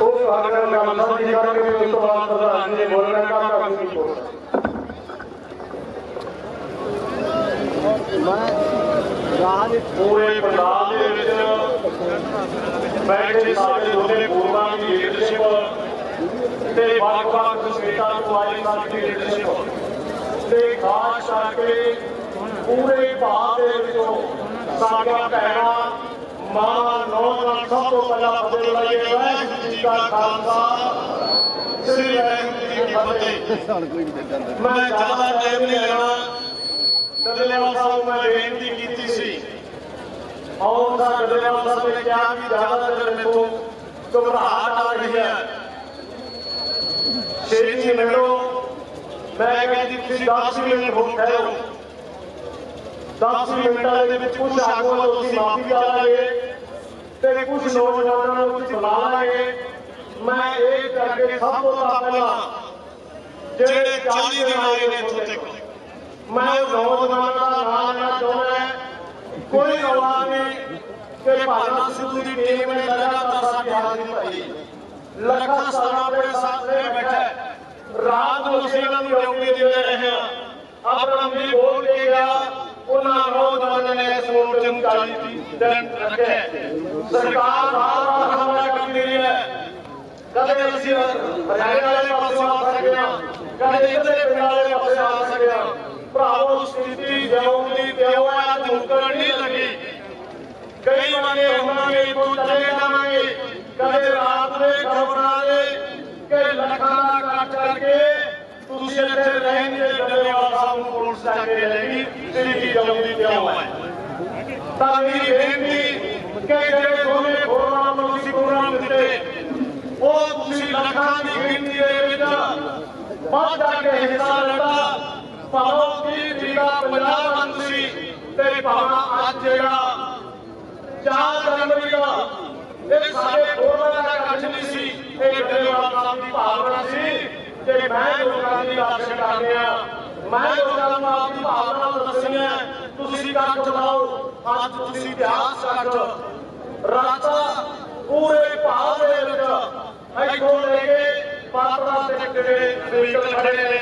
ਉਹ ਸਾਡੇ ਗੱਲ ਸਾਂਝੀ ਕਰਕੇ ਉਸ ਤੋਂ ਬਾਅਦ ਪ੍ਰਧਾਨ ਜੀ ਬੋਲਣਾ ਕੰਮ ਕਰ ਤੁਸੀਂ ਬੋਲਣਾ ਪੂਰੇ ਪੰਜਾਬ ਦੇ ਵਿੱਚ ਬੈਠੇ ਸਾਡੇ ਦੋਨੇ ਪੂਰਵਾਂ ਦੀ ਲੀਡਰਸ਼ਿਪ ਤੇ ਵੱਖ-ਵੱਖ ਸਟੇਟਾਂ ਤੋਂ ਆਈ ਸਾਡੀ ਲੀਡਰਸ਼ਿਪ ਤੇ ਖਾਸ ਕਰਕੇ ਪੂਰੇ ਭਾਰਤ ਦੇ ਵਿੱਚੋਂ ਸਾਡੀਆਂ ਭੈਣਾਂ ਮਾਂ ਨੌਜਵਾਨ ਸਭ ਤੋਂ ਪਹਿਲਾਂ ਫਤਿਹ ਲਾਈਏ ਵਾਹਿਗੁਰੂ ਜੀ ਕਾ ਖਾਲਸਾ। ਸ੍ਰੀ ਵਾਹਿਗੁਰੂ ਜੀ ਕੀ ਫਤਿਹ। ਮੈਂ ਜ਼ਿਆਦਾ ਟਾਈਮ ਨਹੀਂ ਲੈਣਾ। ਡੱਲੇਵਾਲ ਸਾਹਿਬ ਮੈਂ ਬੇਨਤੀ ਕੀਤੀ ਸੀ। ਔਰ ਦਾ ਡੱਲੇਵਾਲ ਸਾਹਿਬ ਨੇ ਕਿਹਾ ਵੀ ਜ਼ਿਆਦਾਤਰ ਮੈਨੂੰ ਘਬਰਾਹਟ ਆ ਰਹੀ ਹੈ। ਛੇਤੀ ਮਿਲੋ। ਮੈਂ ਕਿਹਾ ਜੀ ਤੁਸੀਂ 10 ਮਿੰਟ ਹੋ ਠਹਿਰੋ। 10 ਮਿੰਟਾਂ ਦੇ ਵਿੱਚ ਕੁਝ ਆਗੂਆਂ ਤੋਂ ਅਸੀਂ ਮਾਫੀ ਚਾਹਾਂਗੇ। ਤੇ ਕੁਝ ਨੌਜਵਾਨਾਂ ਨੂੰ ਅਸੀਂ ਬੁਲਾ ਲਾਂਗੇ ਮੈਂ ਇਹ ਕਰਕੇ ਸਭ ਤੋਂ ਪਹਿਲਾਂ ਜਿਹੜੇ 40 ਦਿਨ ਆਏ ਨੇ ਇੱਥੋਂ ਤੱਕ ਮੈਂ ਨੌਜਵਾਨਾਂ ਦਾ ਨਾਮ ਲੈਣਾ ਚਾਹੁੰਦਾ। ਕੋਈ ਰੌਲਾ ਨਹੀਂ। ਕਿ ਭਾਨਾ ਸਿੱਧੂ ਦੀ ਟੀਮ ਨੇ ਲਗਾਤਾਰ ਸਾਡੀ ਹਾਜ਼ਰੀ ਭਰੀ ਲੱਖਾਂ ਸਾਲਾਂ ਦੇ ਸਾਹਮਣੇ ਬੈਠਾ ਹੈ। ਰਾਤ ਨੂੰ ਅਸੀਂ ਇਹਨਾਂ ਨੂੰ ਡਿਊਟੀ ਦਿੰਦੇ ਰਹੇ ਆਪਣਾ ਵੀ ਬੋਲ ਕੇ ਗਿਆ। ਉਹਨਾਂ ਨੌਜਵਾਨਾਂ ਨੇ ਇਸ ਮੋਰਚੇ ਨੂੰ 40 ਦਿਨ ਰੱਖਿਆ ਹੈ। ਸਰਕਾਰ ਬਾਰ ਬਾਰ ਹਮਲਾ ਕਰਦੀ ਰਹੀ ਹੈ ਕਦੇ ਅਸੀਂ ਹਰਿਆਣਾ ਵਾਲੇ ਪਾਸੇ ਆ ਸਕਦੇ ਹਾਂ ਕਦੇ ਇੱਧਰਲੇ ਪਿੰਡ ਵਾਲੇ ਪਾਸੇ ਆ ਸਕਦੇ ਹਾਂ ਭਰਾਵੋ ਸਥਿਤੀ ਜਿਉਂ ਦੀ ਤਿਉਂ ਹੈ ਅੱਜ ਮੁੱਕਣ ਨਹੀਂ ਲੱਗੀ ਕਈ ਵਾਰੀ ਹੋਵਾਂਗੇ ਤੋਂ ਚਲੇ ਜਾਵਾਂਗੇ ਕਦੇ ਰਾਤ ਦੇ ਖਬਰਾਂ ਦੇ ਕਿ ਲੱਖਾਂ ਦਾ ਕੱਟ ਕਰਕੇ ਤੁਸੀਂ ਇੱਥੇ ਰਹਿਣਗੇ ਡੱਲੇਵਾਲ ਸਾਹਿਬ ਨੂੰ ਪੁਲਿਸ ਲੈ ਕੇ ਲੈਗੀ ਸਥਿਤੀ ਜਿਉਂ ਦੀ ਤਿਉਂ ਹੈ ਤਾਂ ਮੇਰੀ ਬੇਨਤੀ ਕਿ ਜਿਹੜੇ ਦੋਨੇ ਫੋਰਮਾਂ ਤੁਸੀਂ ਪ੍ਰੋਗਰਾਮ ਦਿੱਤੇ, ਉਹ ਤੁਸੀਂ ਲੱਖਾਂ ਦੀ ਗਿਣਤੀ ਦੇ ਵਿੱਚ ਵੱਧ ਚੜ੍ਹ ਕੇ ਹਿੱਸਾ ਲੈਣਾ ਭਾਵੇਂ ਕਿ ਜਿਹੜਾ ਪੰਜਾਬ ਅੰਦ ਸੀ ਤੇ ਭਾਵੇਂ ਅੱਜ ਜਿਹੜਾ 4 ਜਨਵਰੀ ਦਾ ਇਹ ਸਾਡੇ ਫੋਰਮਾਂ ਦਾ ਕੱਛ ਨਹੀਂ ਸੀ, ਇਹ ਡੱਲੇਵਾਲ ਸਾਹਿਬ ਦੀ ਭਾਵਨਾ ਸੀ ਕਿ ਮੈਂ ਲੋਕਾਂ ਦੀ ਰਕਸ਼ਾ ਕਰ ਰਿਹਾ ਮੈਂ ਲੋਕਾਂ ਨੂੰ ਆਪਣੀ ਭਾਵਨਾ ਨੂੰ ਦੱਸਣੀ ਹੈ ਤੁਸੀਂ ਇਕੱਠ ਬਣਾਓ ਅੱਜ ਤੁਸੀਂ ਇਤਿਹਾਸ ਇਕੱਠ ਰਸਤਾ ਪੂਰੇ ਭਾਰਤ ਦੇ ਵਿੱਚ ਇੱਥੋਂ ਲੈ ਕੇ ਪਾਤਰਾ ਤੇ ਜਿਹੜੇ ਵਹੀਕਲ ਖੜੇ ਨੇ,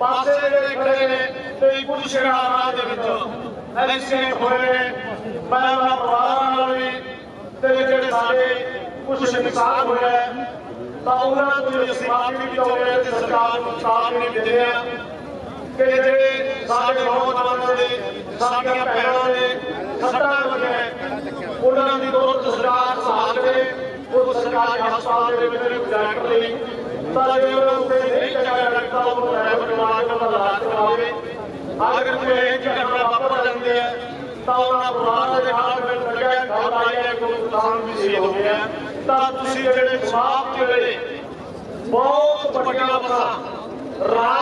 ਪਾਸੇ ਜਿਹੜੇ ਖੜੇ ਨੇ ਤੇ ਕੁਝ ਸ਼ਹਿਰਾਂ ਦੇ ਵਿੱਚ ਐਕਸੀਡੈਂਟ ਹੋਏ ਨੇ। ਮੈਂ ਉਹਨਾਂ ਪਰਿਵਾਰਾਂ ਨਾਲ ਵੀ ਤੇ ਜਿਹੜੇ ਸਾਡੇ ਕੁਝ ਨੁਕਸਾਨ ਹੋਇਆ ਤਾਂ ਉਹਨਾਂ ਨੂੰ ਅਸੀਂ ਮਾਫੀ ਵੀ ਚਾਹੁੰਦੇ ਹਾਂ ਤੇ ਸਰਕਾਰ ਨੂੰ ਸਾਥ ਵੀ ਦਿੰਦੇ ਹਾਂ ਕਿ ਜਿਹੜੇ ਸਾਡੇ ਨੌਜਵਾਨਾਂ ਦੇ ਸਾਡੀਆਂ ਭੈਣਾਂ ਦੇ ਸੱਟਾਂ ਲੱਗੀਆਂ ਉਹਨਾਂ ਦੀ ਤੁਰੰਤ ਸਰਕਾਰ ਸਹਾਇਤਾ ਕਰੇ ਉਹ ਸਰਕਾਰੀ ਹਸਪਤਾਲ ਦੇ ਵਿੱਚ ਡਾਕਟਰ ਲਈ ਤਾਂ ਜੇ ਉਹਨਾਂ ਨੂੰ ਨਹੀਂ ਚੰਗਾ ਲੱਗਦਾ ਉਹ ਪ੍ਰਾਈਵੇਟ ਇਲਾਜ ਦਾ ਇਲਾਜ ਕਰਾਵੇ ਅਗਰ ਕੋਈ ਇਹ ਘਟਨਾ ਵਾਪਰ ਜਾਂਦੀ ਹੈ, ਤਾਂ ਉਹਨਾਂ ਪਰਿਵਾਰ ਦੇ ਨਾਲ ਮਿਲ ਲੱਗਿਆ ਗੱਲ ਆਈ ਕੋਈ ਕਿਸਾਨ ਵੀ ਸ਼ਹੀਦ ਹੋ ਗਿਆ। ਤਾਂ ਤੁਸੀਂ ਜਿਹੜੇ ਸਮਾਪਤ ਵੇਲੇ ਬਹੁਤ ਵੱਡਾ ਬਸਾਂ, ਰਾਤ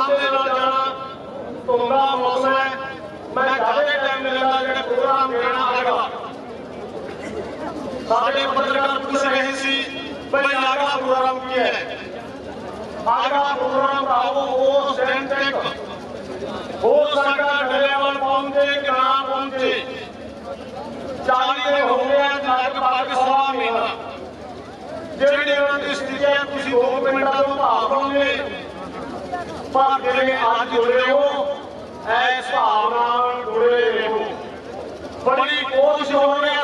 ਸਾਡੇ ਪੱਤਰਕਾਰ ਪੁੱਛ ਰਹੇ ਸੀ, ਭਈ ਆਗਾ ਪ੍ਰੋਗਰਾਮ ਕੀ ਹੈ? आगा प्रोग्राम राहो हो स्टैंड तक हो सका ड्राइवर पहुंचे कि ना पहुंचे ਚਾਹੀਦੇ ਹੋਣੇ ਆ ਨਾਇਕ ਪਾਕਿਸਤਾਨ ਮੇਨਾ ਜਿਹੜੀ ਉਹਨਾਂ ਦੀ ਸਥਿਤੀ ਹੈ, ਤੁਸੀਂ 2 ਮਿੰਟਾਂ ਤੋਂ ਭਾਵ ਹੋਣੇ ਭਾਗ ਦੇ ਅੱਜ ਜੁੜੇ ਹੋ ਐਸ ਭਾਵਨਾ ਨਾਲ ਜੁੜੇ ਰਹੋ। ਬੜੀ ਕੋਸ਼ਿਸ਼ ਹੋ ਰਹੀ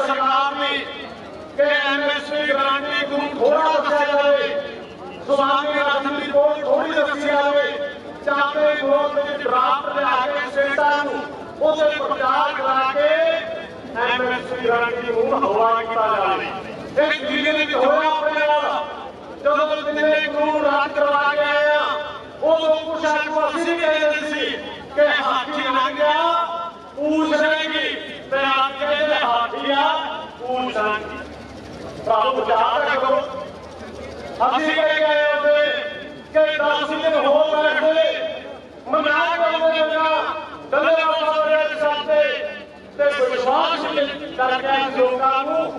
ਥੋੜਾ ਦੱਸਿਆ ਜਾਵੇ ਸੁਭਾਵੀ ਰਾਸ਼ਨ ਦੀ ਕੋਲ ਥੋੜੀ ਦੱਸੀ ਜਾਵੇ। ਚਾਹੇ ਲੋਕ ਵਿੱਚ ਡਰਾਫਟ ਲਿਆ ਕੇ ਸਟੇਟਾਂ ਨੂੰ ਉਹਦੇ ਪ੍ਰਚਾਰ ਕਰਾ ਕੇ ਐਮਐਸਪੀ ਗਾਰੰਟੀ ਨੂੰ ਹਵਾ ਕੀਤਾ ਜਾਵੇ। ਇਹ ਦਿੱਲੀ ਵਿੱਚ ਹੋਇਆ ਆਪਣੇ ਨਾਲ ਜਦੋਂ ਦਿੱਲੀ ਕਾਨੂੰਨ ਰਾਜ ਕਰਵਾ ਕੇ ਆ, ਉਦੋਂ ਕੁਛ ਆਗੂ ਅਸੀਂ ਵੀ ਕਹਿੰਦੇ ਸੀ ਕਿ ਹਾਥੀ ਲੰਘ ਗਿਆ, ਪੂਛ ਰਹੇਗੀ ਤੇ ਅੱਜ ਕਹਿੰਦੇ ਹਾਥੀ ਆ, ਪੂਛ ਲੰਘ ਭਰਾਵੋ ਅਸੀਂ ਕਹਿ ਗਏ ਉਹਦੇ ਕਿ 10 ਦਿਨ ਹੋ ਬੈਠੇ ਮਨਾ ਕਰਦੇ ਨਾ ਦੱਲੇ ਵਾਲੇ ਦੇ ਸਾਥੇ ਤੇ ਵਿਸ਼ਵਾਸ ਕਰਕੇ ਲੋਕਾਂ ਨੂੰ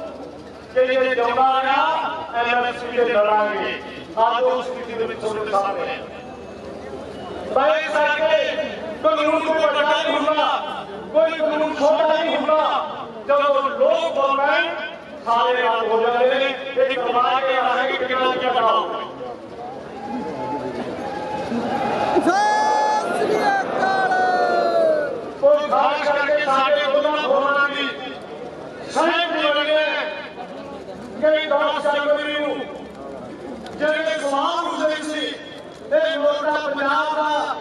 ਕਿ ਇਹ ਜਿਉਂਦਾ ਆ ਐਮਐਸਪੀ ਦੇ ਲੜਾਂਗੇ। ਅੱਜ ਉਸ ਸਥਿਤੀ ਦੇ ਵਿੱਚ ਤੁਹਾਡੇ ਸਾਹਮਣੇ ਬਾਈ ਸਾਡੇ ਕਾਨੂੰਨ ਕੋਈ ਵੱਡਾ ਨਹੀਂ ਹੁੰਦਾ। ਕੋਈ ਕਾਨੂੰਨ ਛੋਟਾ ਨਹੀਂ ਹੁੰਦਾ। ਜਦੋਂ ਲੋਕ ਗਵਰਨਮੈਂਟ ਸਾਰੇ ਨਾਲ ਹੋ ਜਾਂਦੇ ਨੇ ਇਹਦੀ ਕਮਾਲ ਇਹ ਹੈ ਕਿ ਕਿੰਨਾ ਕੀ ਬਣਾਓ ਕੋਈ ਖਾਸ ਕਰਕੇ ਸਾਡੇ ਉਹਨਾਂ ਹੋਣਾ ਦੀ ਸਾਹਿਬ ਜੋੜਨੇ ਕਈ 10 ਜਨਵਰੀ ਨੂੰ ਜਿਹੜੇ ਸਵਾਲ ਉਸਦੇ ਸੀ ਇਹ ਮੋਟਾ ਪੰਜਾਬ ਦਾ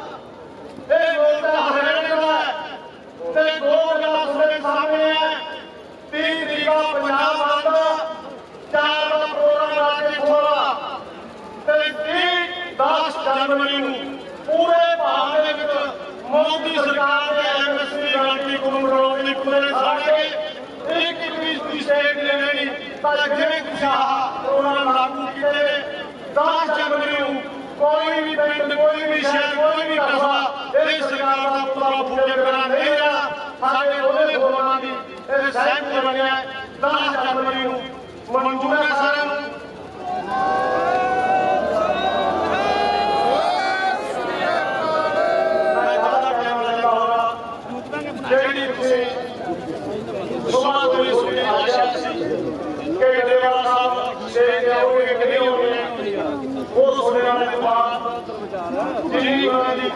ਕਾਨੂੰਨ ਬਣਾਉਣ ਲਈ ਪੂਰੇ ਇੱਕ ਇੱਕ ਦੀ ਸਟੇਟ ਲੈਣੀ ਤਾਂ ਜਿਵੇਂ ਕੁਸ਼ਾਹ ਪ੍ਰੋਗਰਾਮ ਲਾਗੂ ਕੀਤੇ 10 ਜਨਵਰੀ ਨੂੰ ਕੋਈ ਵੀ ਪਿੰਡ, ਕੋਈ ਵੀ ਸ਼ਹਿਰ, ਕੋਈ ਵੀ ਕਸਬਾ ਇਹ ਸਰਕਾਰ ਦਾ ਪੂਰਾ ਪੂਰੇ ਕਰਾਂ ਨਹੀਂ ਰਿਹਾ। ਸਾਡੇ ਉਹਦੇ ਪ੍ਰੋਗਰਾਮਾਂ ਦੀ ਇਹ ਸਹਿਮਤ ਬਣਿਆ 10 ਜਨਵਰੀ ਨੂੰ ਮਨਜ਼ੂਰ ਹੈ ਸਾਰਿਆਂ ਨੂੰ।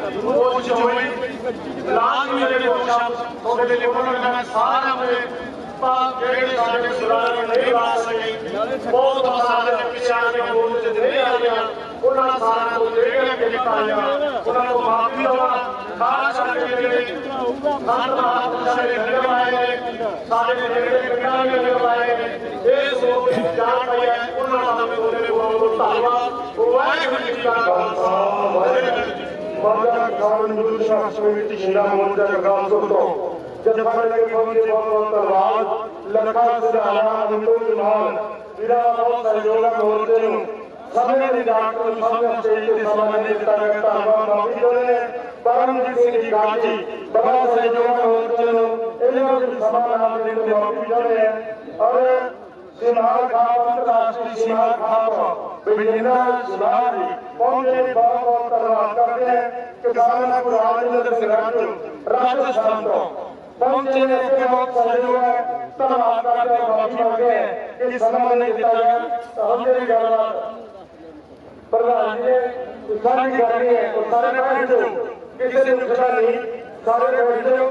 ਕੋਚ ਹੋਏ ਲਾਜ਼ਮੀ ਦੇ ਦੋ ਸ਼ਬਦ ਉਹਦੇ ਲਈ ਬੋਲਣ ਦਾ ਸਾਰਾ ਮੇਰੇ ਪਾ ਜਿਹੜੇ ਸਾਡੇ ਸੁਰਾਜ ਨਹੀਂ ਆ ਸਕੇ ਬਹੁਤ ਮਸਾਲੇ ਦੇ ਪਿਛਾਣ ਦੇ ਬੋਲ ਤੇ ਨਹੀਂ ਆ ਗਿਆ ਉਹਨਾਂ ਦਾ ਸਾਰਾ ਕੁਝ ਜਿਹੜਾ ਕਿ ਨਿਕਾਲਿਆ ਉਹਨਾਂ ਨੂੰ ਮਾਫੀ ਦਵਾ ਖਾਸ ਕਰਕੇ ਜਿਹੜੇ ਸਰਦਾਰ ਸਾਡੇ ਲਗਵਾਏ ਨੇ ਸਾਡੇ ਜਿਹੜੇ ਪਿੰਡਾਂ ਦੇ ਲਗਵਾਏ ਨੇ ਇਹ ਸੋਚ ਜਾਣ ਹੋਇਆ ਉਹਨਾਂ ਦਾ ਵੀ ਉਹਦੇ ਲਈ ਬਹੁਤ ਧੰਨਵਾਦ। ਵਾਹਿਗੁਰੂ ਜੀ ਕਾ ਖਾਲਸਾ ਵਾਹਿਗੁਰੂ ਮਾਝਾ ਕਿਸਾਨ ਮਜ਼ਦੂਰ ਸੰਘਰਸ਼ ਕਮੇਟੀ ਸ਼ੀਲਾ ਮੋਰਚਾ ਗਾਂਧੋ ਤੋਂ ਜਥੇਬੰਦੀ ਪਹੁੰਚੇ ਬਹੁਤ ਧੰਨਵਾਦ ਲੱਖਾਂ ਸਿਧਾਣਾ ਵਿੰਦੂ ਜਮਾਨ ਵੀਰਾ ਬਹੁਤ ਸਹਿਯੋਗਕ ਮੋਰਚੇ ਨੂੰ ਸਮੇਂ ਦੀ ਡਾਕਟਰ ਨੂੰ ਸਭ ਨੇ ਸਹੀ ਤੇ ਸਮਾਂ ਨੇ ਦਿੱਤਾ ਗਿਆ ਧੰਨਵਾਦ ਬਾਬੀ ਜੀ ਨੇ ਪਰਮਜੀਤ ਸਿੰਘ ਜੀ ਗਾਜੀ ਸਹਿਯੋਗ ਮੋਰਚੇ ਨੂੰ, ਇਹਨਾਂ ਦੇ ਸਮਾਂ ਨਾਲ ਦੇ ਬਾਬੀ ਜੀ ਨੇ ਔਰ ਸਿਮਾਰ ਖਾਪ ਅੰਤਰਰਾਸ਼ਟਰੀ ਸਿਮਾਰ ਖਾਪ। ਬਿਜਨਾ ਸੁਨਾਰ ਜੀ ਪਹੁੰਚੇ ਨੇ ਬਹੁਤ ਬਹੁਤ ਧੰਨਵਾਦ ਕਰਦੇ ਹਾਂ ਕਿਸਾਨਾਂ ਨੂੰ ਰਾਜਿੰਦਰ ਸਿੰਘ ਰਾਜੂ ਰਾਜਸਥਾਨ ਤੋਂ। ਪਹੁੰਚੇ ਨੇ ਤੇ ਬਹੁਤ ਸਹਿਯੋਗ ਹੈ, ਧੰਨਵਾਦ ਕਰਦੇ ਹਾਂ, ਮਾਫੀ ਮੰਗਦੇ ਹਾਂ, ਕਿ ਸਨਮਾਨ ਨਹੀਂ ਦਿੱਤਾ ਗਿਆ। ਤਾਂ ਹਮਦੇ ਦੀ ਗੱਲਬਾਤ ਪ੍ਰਧਾਨ ਜੀ ਨੇ ਸਾਡੀ ਕਰਨੀ ਹੈ, ਉਹ ਸਾਰੇ ਬੈਠ ਜਾਓ ਕਿਸੇ ਨੂੰ ਖੜਾ ਨਹੀਂ, ਸਾਰੇ ਬੈਠ ਜਾਓ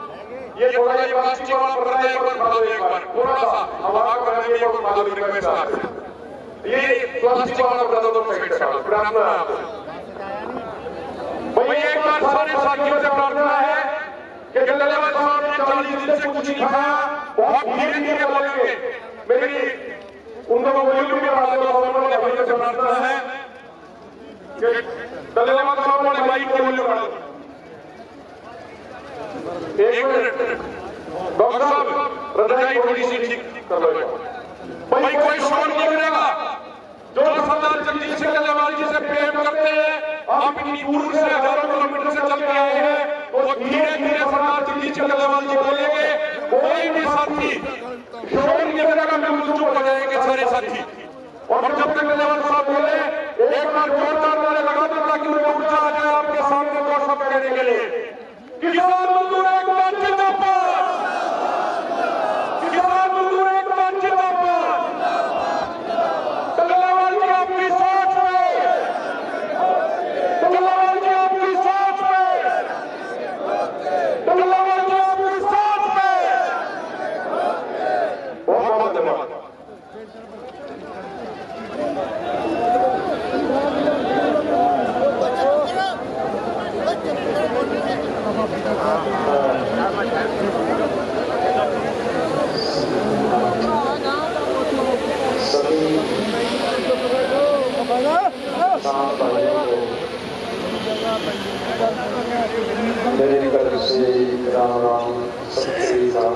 ये थोड़ा ये प्लास्टिक वाला पड़ एक बार खा दो एक बार। थोड़ा सा हवा करेंगे एक बार खा दो रिक्वेस्ट है ये प्लास्टिक वाला पड़ दो साइड से प्रार्थना भाई, एक बार सारे साथियों से प्रार्थना है कि गल्लेवाल साहब ने चालीस दिन से कुछ नहीं खाया, बहुत धीरे धीरे बोलेंगे। मेरी उनको वॉल्यूम भी बढ़ा दो साहब ने भाइयों से प्रार्थना है कि गल्लेवाल साहब ने माइक की दो एक मिनट। डॉक्टर साहब रजाई थोड़ी सी ठीक कर लो। भाई कोई शोर नहीं करेगा। जो सरदार जगदीश सिंह गल्लेवाल जी से प्रेम करते हैं। आप इतनी दूर से हज़ारों किलोमीटर से चल के आए हैं। तो धीरे धीरे सरदार जगदीश सिंह गल्लेवाल जी बोलेंगे। कोई भी साथी शोर नहीं करेगा मैं चुप हो जाएँगे सारे साथी। और जब तक गल्लेवाल साहब बोले एक बार जोरदार नारे लगा दो ताकि उनको ऊर्जा आ जाए आपके सामने दो शब्द कहने के लिए। किसान मजदूर एक बार जिंदाबाद किसान मजदूर एक बार जिंदाबाद गल्लेवाल जी आपकी सोच में गल्लेवाल जी आपकी सोच में गल्लेवाल जी आपकी सोच में बहुत बहुत धन्यवाद मेरे घर से राम राम सत श्री राम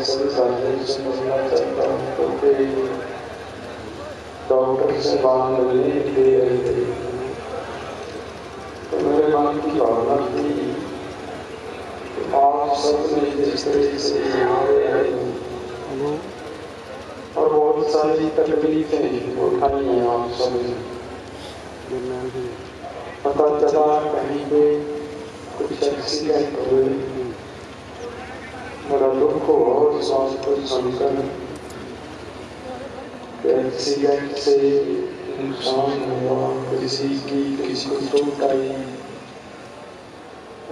से डॉक्टर से बात मिलने दे रहे थे तो मेरे मन की भावना थी आप सबने जिस तरीके से यहाँ पे हैं और बहुत सारी तकलीफें उठाई हैं आप सबने पता चला कहीं पे कुछ एक्सीडेंट हुए दुख हो और को सुनकर कि एक्सीडेंट से नुकसान हुआ, किसी की किसी को चोट आई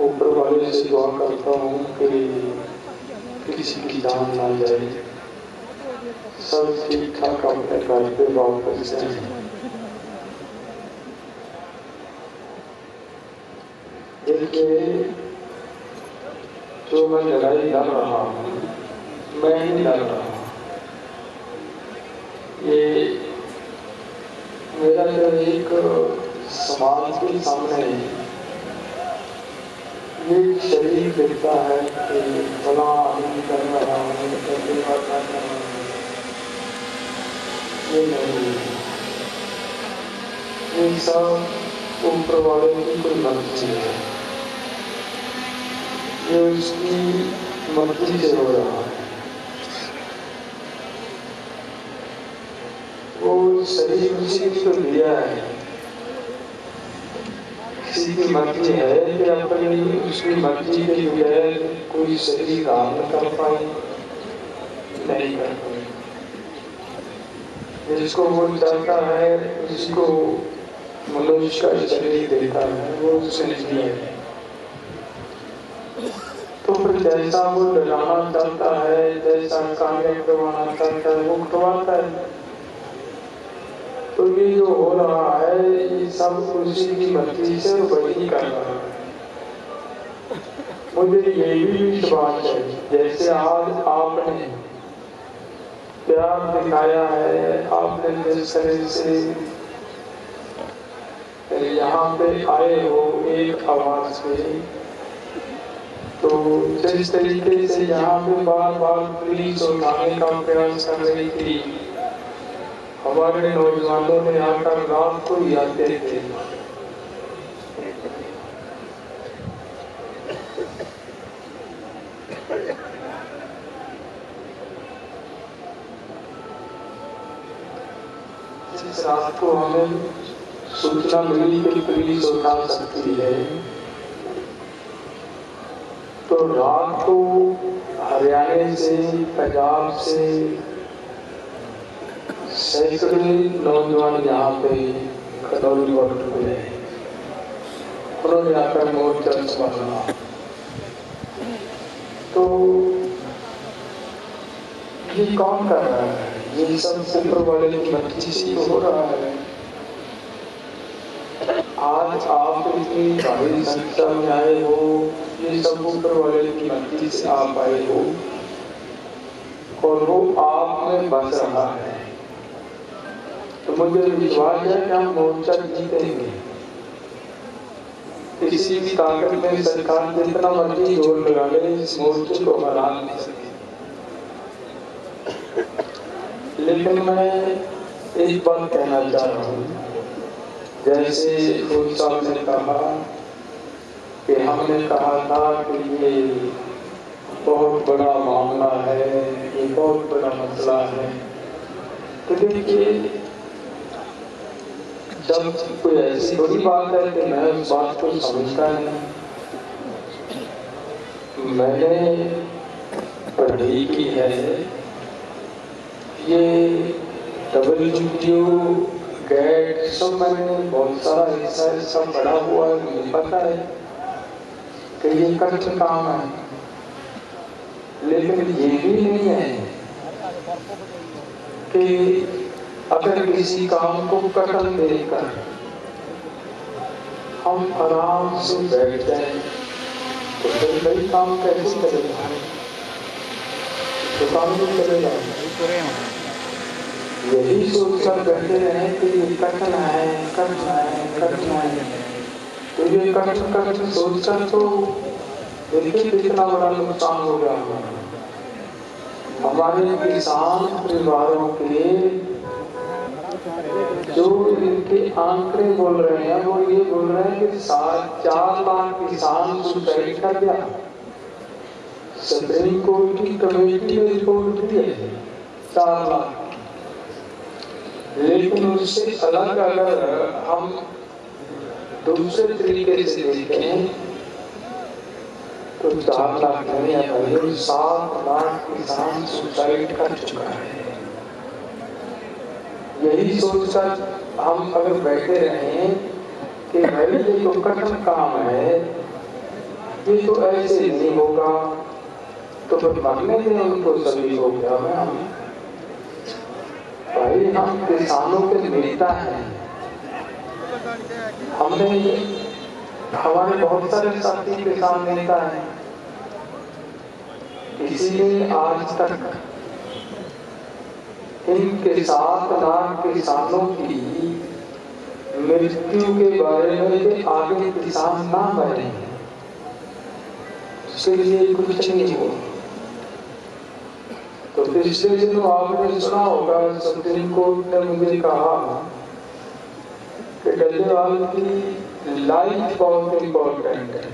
ऊपर वाले से दुआ करता हूँ कि किसी की जान ना जाए। सब ठीक ठाक अपने घर पे वापस जाए। देखिए जो मैं लड़ाई लड़ रहा हूँ। मैं ही लड़ रहा ये मेरा जो एक समाज के सामने ये शरीर दिखता है कि भला आदमी कर रहा हूँ करने का कर रहा हूँ। ये नहीं सब ऊपर वाले की कोई मर्ज़ी है। ये उसकी मर्ज़ी से हो रहा है वो शरीर उसी को दिया। है किसी की मर्ज़ी है कि अपनी उसकी मर्ज़ी के बगैर कोई शरीर धारण कर पाए नहीं कर पाए जिसको वो चाहता है उसको मनुष्य का शरीर देता है वो उसे नहीं है फिर जैसा वो डराना चाहता है, जैसा कार्य करवाना चाहता है वो करवाता है। तो ये जो हो रहा है, ये सब उसी की मर्ज़ी से वही कर रहा है। मुझे ये भी विश्वास है, जैसे आज आपने प्यार दिखाया है, आपने जिस तरह से यहाँ पे आए हो एक आवाज़ पे। तो जिस तरीके से यहाँ पे बार बार पुलिस उठाने का प्रयास कर रही थी, हमारे नौजवानों ने आकर रात को ही आते थे। रात को हमें सूचना मिली कि पुलिस उठा सकती है तो रात को हरियाणा से, पंजाब से, सैकड़े नौजवान यहाँ पे पे उन्होंने आकर मोर्चा संभाला तो ये कौन कर रहा है? ये सब ऊपर वाले की मर्ज़ी से हो रहा है। आज आप इतनी भारी संख्या में आए हो ये सब ऊपर वाले की मर्ज़ी से आप आए हो। और वो आप में बस रहा है। तो मुझे विश्वास है कि हम मोर्चा जीतेंगे। किसी भी ताकत में सरकार जितना मर्ज़ी ज़ोर लगा ले, इस मोर्चे को हरा नहीं सके लेकिन मैं एक बात कहना चाह रहा हूँ। जैसे साहब ने कहा कि हमने कहा था कि ये बहुत बड़ा मामला है, ये बहुत बड़ा मसला है। तो देखिए, जब कोई ऐसी बड़ी बात है कि मैं उस बात को समझता नहीं मैंने पढ़ाई की है, ये डब्ल्यू गैट सब मैंने बहुत सारा हिस्सा सब पढ़ा हुआ है, मुझे पता है। कि ये कठिन काम है। लेकिन ये भी नहीं है कि अगर किसी काम को कटन देकर हम आराम से बैठ जाए तो फिर कई काम कैसे करेगा तो काम नहीं करेगा यही सोचकर बैठे रहे कि ये कठिन है कठिन है कठिन है तो ये कठिन कठिन सोचकर तो देखिए कितना बड़ा नुकसान हो गया हमारे किसान परिवारों के जो इनके आंकड़े बोल रहे हैं वो ये बोल रहे हैं कि सात चार लाख किसान सुसाइड कर गया सुप्रीम कोर्ट की कमेटी ने रिपोर्ट दी है चार लाख लेकिन उससे अलग अगर हम दूसरे तरीके से देखें तो चार लाख है भाई सात लाख किसान सुसाइड कर चुका है। यही सोचकर हम अगर बैठे रहें कि भाई, ये तो कठिन काम है, ये तो ऐसे नहीं होगा तो फिर मरने दें उनको सभी को क्या हम भाई, हम किसानों के नेता हैं। हमने हमारे बहुत सारे साथी किसान नेता हैं। इसीलिए आज तक इनके साथ लाख किसानों की मृत्यु के बारे में कि आगे किसान ना मरे उसके लिए कुछ नहीं हो तो पिछले दिनों आपने सुना होगा सुप्रीम कोर्ट ने मुझे कहा कि की लाइफ बहुत इम्पोर्टेंट है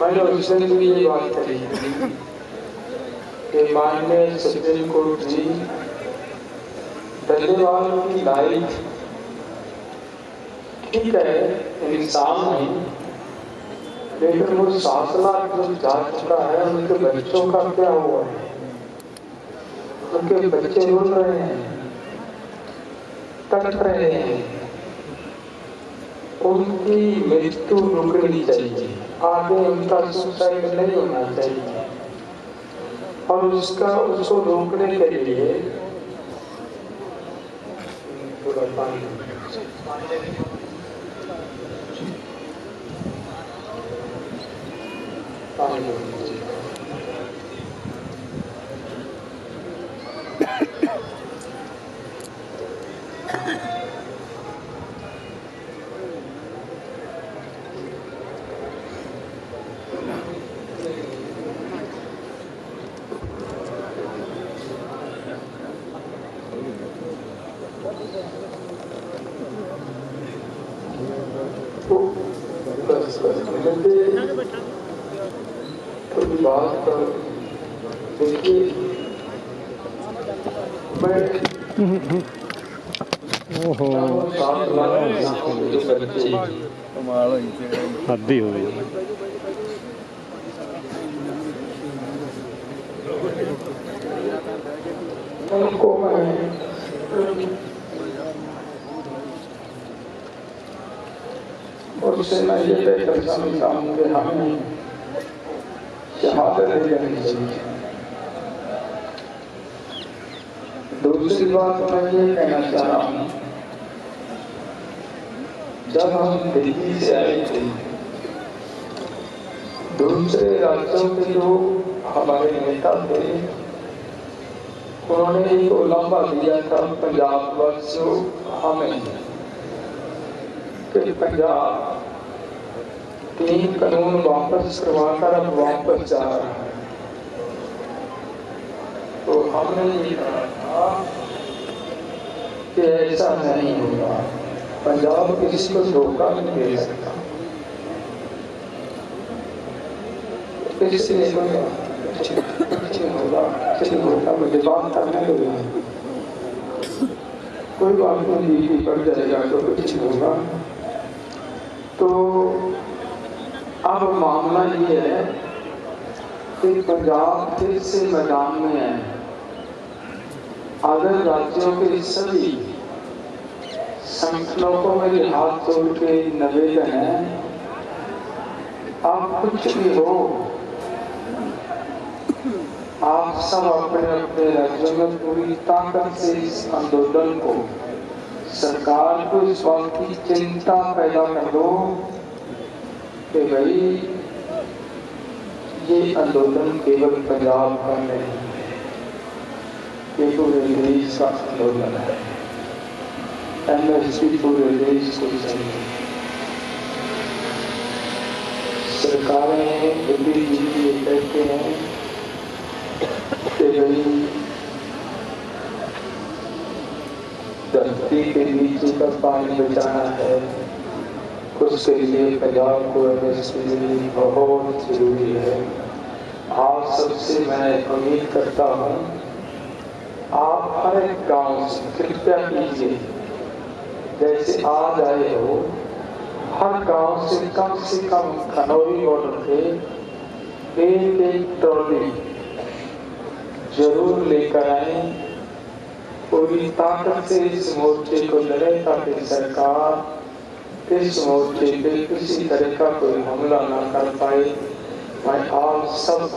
मैंने उस भी ये बात कही थी कि माननीय सुप्रीम कोर्ट जी डल्लेवाल की लाइफ ठीक है इंसान नहीं लेकिन वो सात जो जा चुका है उनके बच्चों का क्या हुआ है उनके बच्चे रोल रहे हैं तड़प रहे हैं उनकी मृत्यु रुकनी चाहिए आगे उनका सुसाइड नहीं होना चाहिए और उसका उसको रोकने के लिए पानी तो बस बस मुझे थोड़ी बात पर देखिए मैं हो गई। उनको मैं मैं ये देखकर समझता हूँ कि हमें दूसरी बात मैं ये कहना चाह रहा हूँ, जब हम दिल्ली से आए थे, दूसरे राज्यों के जो हमारे नेता थे, उन्होंने एक उलामा दिया था, पंजाब वासियों हमें, कि पंजाब तीन कानून वापस करवाकर अब वापस जा रहा है। तो हमने ये कहा था कि ऐसा नहीं होगा। पंजाब किसी को धोखा नहीं दे सकता। किसी नहीं होगा करने दो कोई बात नहीं पड़ जाएगा तो कुछ होगा। अब मामला ये है कि पंजाब फिर से मैदान में है। अदर राज्यों के सभी संगठनों को मेरे हाथ जोड़ के निवेदन है, आप कुछ भी हो, आप सब अपने अपने राज्यों में पूरी ताकत से इस आंदोलन को, सरकार को इस बात की चिंता पैदा कर दो कि भाई ये आंदोलन केवल पंजाब का नहीं ये पूरे देश का आंदोलन है। एमएसपी पूरे देश को चाहिए सरकारें बुद्धिजीवी ये कहते हैं कि भाई, धरती के नीचे का पानी बचाना है। उसके लिए पंजाब को बहुत ज़रूरी है। आप सबसे मैं उम्मीद करता हूँ, आप हर एक गाँव से कृपया कीजिए। जैसे आज आए हो, हर गाँव से कम से कम खनौरी बॉर्डर पे एक एक ट्रॉली ज़रूर लेकर आए। पूरी ताकत से इस मोर्चे को लड़े ताकि सरकार इस मोर्चे पे किसी तरह का कोई हमला ना कर पाए। मैं आप सब